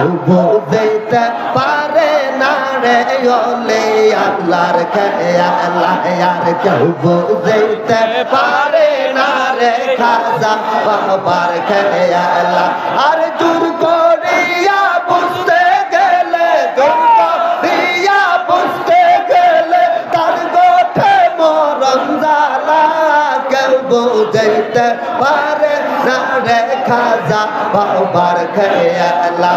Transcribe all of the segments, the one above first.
কেউ বুঝতে পারে না রে ওলে আল্লাহর খেয়ালা আর কেউ বুঝতে পারে না রে খাজা বাবার খেয়ালা আর দূর করিয়া বুঝতে গেলে দূর বুঝতে গেলে তার গোঠে মরণ জালা কেউ বুঝতে পারে না রে খাজা বাবার খেয়ালা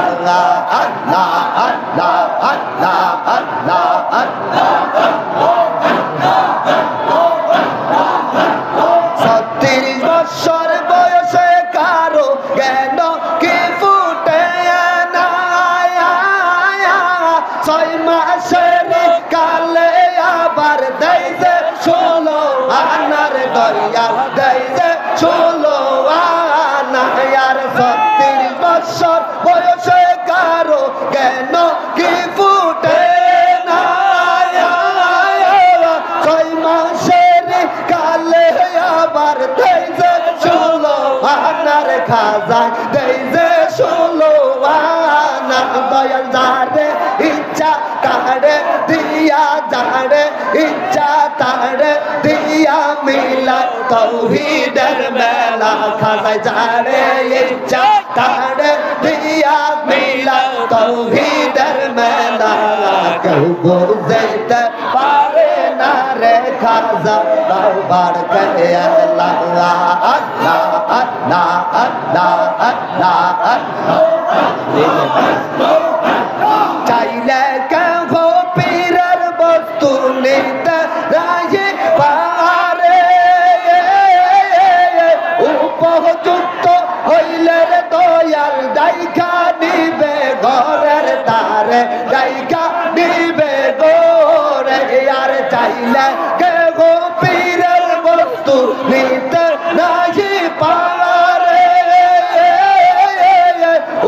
আল্লাহ আল্লাহ আল্লাহ আল্লাহ আল্লাহ ছত্রিশ বৎসর বয়সে কারও জ্ঞান কি ফুটে না ছয় মাসের কালে আবার দেয় যে ষোলো আনার দরিয়া। বয়সে কারও জ্ঞান কি ফুটে না? ছয় মাসের কালে আবার দেই যে ষোলো আনার খাজা, দেই যে ষোলো আনা দয়াল যারে ইচ্ছা তারে দিয়া, যারে ইচ্ছা তারে দিয়া মিলা তৌহিদের মেলা। খাজায় যারে ইচ্ছা তারে দিয়া মিলা তৌহিদের মেলা। কেউ বুঝতে পারে না রে খাজা। বাবার কে আল্লাহ আল্লাহ আল্লাহ আল্লাহ। আল্লাহ আল্লাহ চাইলে কেহ পীরের বস্তু নিতে ডাইকা নিবে ঘরের তারে ডাইকা নিবে গোরে আর চাইলে কেহ পীরের বস্তু নিতে রাজি পারে।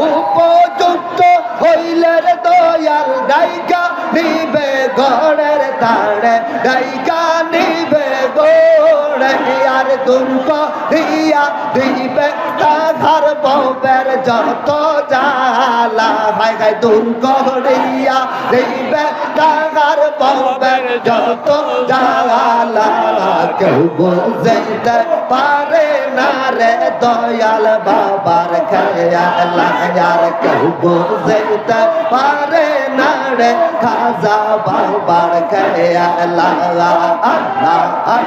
উপযুক্ত হইলে দয়াল ডাইকা নিবে ঘরের তারে ডাইকা নিবে গোড়ে আর দুর্গ দিয়া দিবে তাঘর ববের যত জালা ভাই গাই দুর্গ দিয়া দিবে তাঘর ববের যত জালা কেউ বুঝতে পারে না রে দয়াল বাবার খেয়ালা। আর কেউ বুঝতে পারে না রে খাজা বাবার খেয়ালা। আল্লাহ